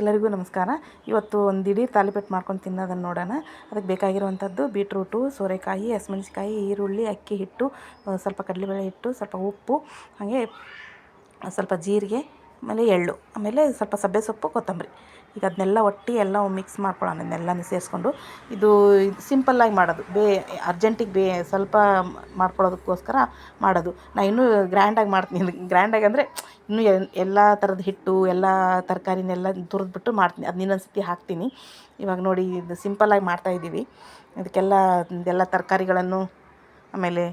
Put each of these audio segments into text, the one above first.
ಎಲ್ಲರಿಗೂ ನಮಸ್ಕಾರ. ಇವತ್ತು ಒಂದು ಇಡೀ ತಾಲಿಪೆಟ್ಟು ಮಾಡ್ಕೊಂಡು ತಿನ್ನೋದನ್ನು ನೋಡೋಣ. ಅದಕ್ಕೆ ಬೇಕಾಗಿರುವಂಥದ್ದು ಬೀಟ್ರೂಟು, ಸೋರೆಕಾಯಿ ಹಸಿಮೆಣ್ಸಿಕಾಯಿ ಈರುಳ್ಳಿ, ಅಕ್ಕಿ ಹಿಟ್ಟು ಸ್ವಲ್ಪ ಕಡಲೆಬೇಳೆ ಹಿಟ್ಟು, ಸ್ವಲ್ಪ ಉಪ್ಪು, ಹಾಗೆ ಸ್ವಲ್ಪ ಜೀರಿಗೆ, ಆಮೇಲೆ ಎಳ್ಳು, ಆಮೇಲೆ ಸ್ವಲ್ಪ ಸಬ್ಬೆ ಸೊಪ್ಪು, ಕೊತ್ತಂಬರಿ. ಈಗ ಅದನ್ನೆಲ್ಲ ಒಟ್ಟಿ ಎಲ್ಲ ಮಿಕ್ಸ್ ಮಾಡ್ಕೊಳ್ಳೋಣ ಅದನ್ನೆಲ್ಲನೂ ಸೇರಿಸ್ಕೊಂಡು ಇದು ಸಿಂಪಲ್ಲಾಗಿ ಮಾಡೋದು. ಬೇ, ಅರ್ಜೆಂಟಿಗೆ ಬೇ, ಸ್ವಲ್ಪ ಮಾಡ್ಕೊಳ್ಳೋದಕ್ಕೋಸ್ಕರ ಮಾಡೋದು. ನಾನು ಇನ್ನೂ ಗ್ರ್ಯಾಂಡಾಗಿ ಮಾಡ್ತೀನಿ. ಗ್ರ್ಯಾಂಡಾಗಿ ಅಂದರೆ ಇನ್ನೂ ಎಲ್ಲ ಥರದ ಹಿಟ್ಟು, ಎಲ್ಲ ತರಕಾರಿನೆಲ್ಲ ತುರಿದ್ಬಿಟ್ಟು ಮಾಡ್ತೀನಿ. ಅದು ಇನ್ನೊಂದು ಸತಿ ಹಾಕ್ತೀನಿ. ಇವಾಗ ನೋಡಿ ಇದು ಸಿಂಪಲ್ಲಾಗಿ ಮಾಡ್ತಾಯಿದ್ದೀವಿ ಇದಕ್ಕೆಲ್ಲ ಎಲ್ಲ ತರಕಾರಿಗಳನ್ನು ಆಮೇಲೆ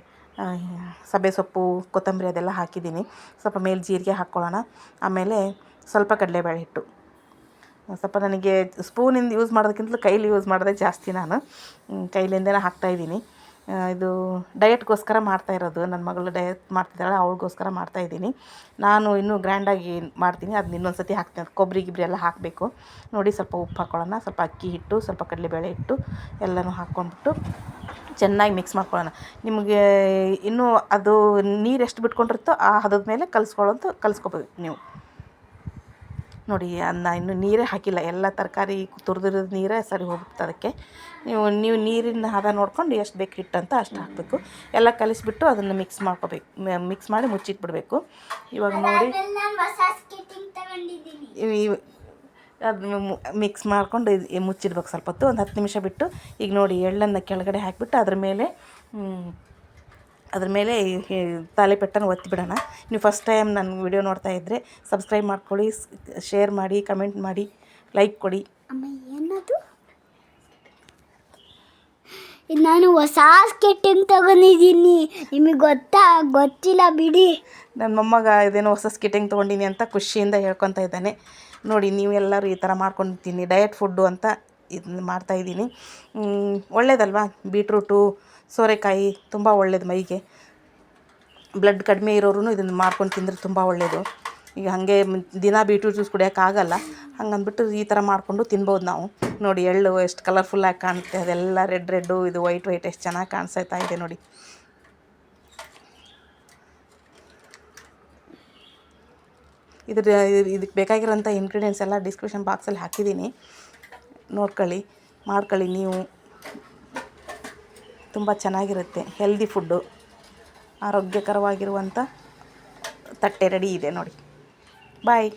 ಸಬೆ ಸೊಪ್ಪು, ಕೊತ್ತಂಬರಿ ಅದೆಲ್ಲ ಹಾಕಿದ್ದೀನಿ. ಸ್ವಲ್ಪ ಮೇಲೆ ಜೀರಿಗೆ ಹಾಕ್ಕೊಳ್ಳೋಣ ಆಮೇಲೆ ಸ್ವಲ್ಪ ಕಡಲೆಬೇಳೆ ಹಿಟ್ಟು. ಸ್ವಲ್ಪ ನನಗೆ ಸ್ಪೂನಿಂದ ಯೂಸ್ ಮಾಡೋದಕ್ಕಿಂತಲೂ ಕೈಲಿ ಯೂಸ್ ಮಾಡೋದೇ ಜಾಸ್ತಿ ನಾನು. ಕೈಲಿಂದೇ ಕೈಲಿಂದನೇ ಹಾಕ್ತಾಯಿದ್ದೀನಿ ಇದು ಡಯಟ್ಗೋಸ್ಕರ ಮಾಡ್ತಾ ಇರೋದು. ನನ್ನ ಮಗಳು ಡಯಟ್ ಮಾಡ್ತಿದ್ದಾಳೆ, ಅವಳಿಗೋಸ್ಕರ ಮಾಡ್ತಾಯಿದ್ದೀನಿ ನಾನು ಇನ್ನೂ ಗ್ರ್ಯಾಂಡಾಗಿ ಮಾಡ್ತೀನಿ. ಅದನ್ನ ಇನ್ನೊಂದು ಸತಿ ಹಾಕ್ತೀನಿ ಕೊಬ್ಬರಿ ಗಿಬ್ರಿ ಎಲ್ಲ ಹಾಕಬೇಕು. ನೋಡಿ ಸ್ವಲ್ಪ ಉಪ್ಪು ಹಾಕ್ಕೊಳ್ಳೋಣ ಸ್ವಲ್ಪ ಅಕ್ಕಿ ಹಿಟ್ಟು, ಸ್ವಲ್ಪ ಕಡಲೆಬೇಳೆ ಹಿಟ್ಟು ಎಲ್ಲನೂ ಹಾಕ್ಕೊಂಡ್ಬಿಟ್ಟು ಚೆನ್ನಾಗಿ ಮಿಕ್ಸ್ ಮಾಡ್ಕೊಳ್ಳೋಣ. ನಿಮಗೆ ಇನ್ನೂ ಅದು ನೀರು ಎಷ್ಟು ಬಿಟ್ಕೊಂಡಿರುತ್ತೋ ಆ ಹದದ ಮೇಲೆ ಕಲಿಸ್ಕೊಳ್ಳೋದು ಕಲಿಸ್ಕೊಬೇಕು ನೀವು. ನೋಡಿ ಅನ್ನ ಇನ್ನು ನೀರೇ ಹಾಕಿಲ್ಲ. ಎಲ್ಲ ತರಕಾರಿ ತುರಿದಿರೋದು ನೀರೇ ಸರಿ ಹೋಗುತ್ತೆ ಅದಕ್ಕೆ. ನೀವು ನೀವು ನೀರಿನ ಹದ ನೋಡ್ಕೊಂಡು ಎಷ್ಟು ಬೇಕು ಹಿಟ್ಟಂತ ಅಂತ ಅಷ್ಟು ಹಾಕಬೇಕು. ಎಲ್ಲ ಕಲಿಸ್ಬಿಟ್ಟು ಅದನ್ನು ಮಿಕ್ಸ್ ಮಾಡ್ಕೋಬೇಕು. ಮಿಕ್ಸ್ ಮಾಡಿ ಮುಚ್ಚಿಟ್ಬಿಡಬೇಕು. ಇವಾಗ ನೋಡಿ. ಅದನ್ನ ಮಿಕ್ಸ್ ಮಾಡ್ಕೊಂಡು ಮುಚ್ಚಿಡ್ಬೇಕು ಸ್ವಲ್ಪ ಹೊತ್ತು. ಒಂದು ಹತ್ತು ನಿಮಿಷ ಬಿಟ್ಟು ಈಗ ನೋಡಿ ಎಳ್ಳನ್ನು ಕೆಳಗಡೆ ಹಾಕಿಬಿಟ್ಟು ಅದ್ರ ಮೇಲೆ ಅದ್ರ ಮೇಲೆ ತಾಲಿಪೆಟ್ಟನ್ನು ಒತ್ತಿ ಬಿಡೋಣ ನೀವು ಫಸ್ಟ್ ಟೈಮ್ ನನ್ನ ವಿಡಿಯೋ ನೋಡ್ತಾ ಇದ್ದರೆ ಸಬ್ಸ್ಕ್ರೈಬ್ ಮಾಡ್ಕೊಳ್ಳಿ ಶೇರ್ ಮಾಡಿ ಕಮೆಂಟ್ ಮಾಡಿ ಲೈಕ್ ಕೊಡಿ. ಅಮ್ಮ ಏನದು? ಇದು ನಾನು ಹೊಸ ಸ್ಕೆಟಿಂಗ್ ತಗೊಂಡಿದ್ದೀನಿ. ನಿಮಗೆ ಗೊತ್ತಾ? ಗೊತ್ತಿಲ್ಲ ಬಿಡಿ. ನನ್ನ ಮೊಮ್ಮಗ ಇದೇನೋ ಹೊಸ ಸ್ಕಿಟಿಂಗ್ ತೊಗೊಂಡಿನಿ ಅಂತ ಖುಷಿಯಿಂದ ಹೇಳ್ಕೊತಾ ಇದ್ದಾನೆ. ನೋಡಿ ನೀವು ಎಲ್ಲರೂ ಈ ಥರ ಮಾಡ್ಕೊಂಡು ತಿನ್ನಿ ಡಯಟ್ ಫುಡ್ಡು ಅಂತ ಇದನ್ನ ಮಾಡ್ತಾಯಿದ್ದೀನಿ ಒಳ್ಳೇದಲ್ವಾ? ಬೀಟ್ರೂಟು ಸೋರೆಕಾಯಿ ತುಂಬ ಒಳ್ಳೇದು ಮೈಗೆ. ಬ್ಲಡ್ ಕಡಿಮೆ ಇರೋರು ಇದನ್ನು ಮಾಡ್ಕೊಂಡು ತಿಂದರೆ ತುಂಬ ಒಳ್ಳೆಯದು ಈಗ ಹಾಗೆ ದಿನ ಬೀಟ್ರೂಟ್ ಜ್ಯೂಸ್ ಕುಡಿಯೋಕ್ಕಾಗಲ್ಲ ಹಂಗಂದ್ಬಿಟ್ಟು ಈ ಥರ ಮಾಡಿಕೊಂಡು ತಿನ್ಬೋದು ನಾವು. ನೋಡಿ ಎಳ್ಳು ಎಷ್ಟು ಕಲರ್ಫುಲ್ಲಾಗಿ ಕಾಣುತ್ತೆ. ಅದೆಲ್ಲ ರೆಡ್ ರೆಡ್ಡು ಇದು ವೈಟ್ ವೈಟ್ ಎಷ್ಟು ಚೆನ್ನಾಗಿ ಕಾಣಿಸ್ತಾ ಇದೆ ನೋಡಿ. ಇದ್ರ ಇದಕ್ಕೆ ಬೇಕಾಗಿರೋಂಥ ಇಂಗ್ರೀಡಿಯೆಂಟ್ಸ್ ಎಲ್ಲ ಡಿಸ್ಕ್ರಿಪ್ಷನ್ ಬಾಕ್ಸಲ್ಲಿ ಹಾಕಿದ್ದೀನಿ. ನೋಡ್ಕೊಳ್ಳಿ, ಮಾಡ್ಕೊಳ್ಳಿ ನೀವು. ತುಂಬ ಚೆನ್ನಾಗಿರುತ್ತೆ ಹೆಲ್ದಿ ಫುಡ್ಡು ಆರೋಗ್ಯಕರವಾಗಿರುವಂಥ ತಟ್ಟೆ ರೆಡಿ ಇದೆ ನೋಡಿ. ಬಾಯ್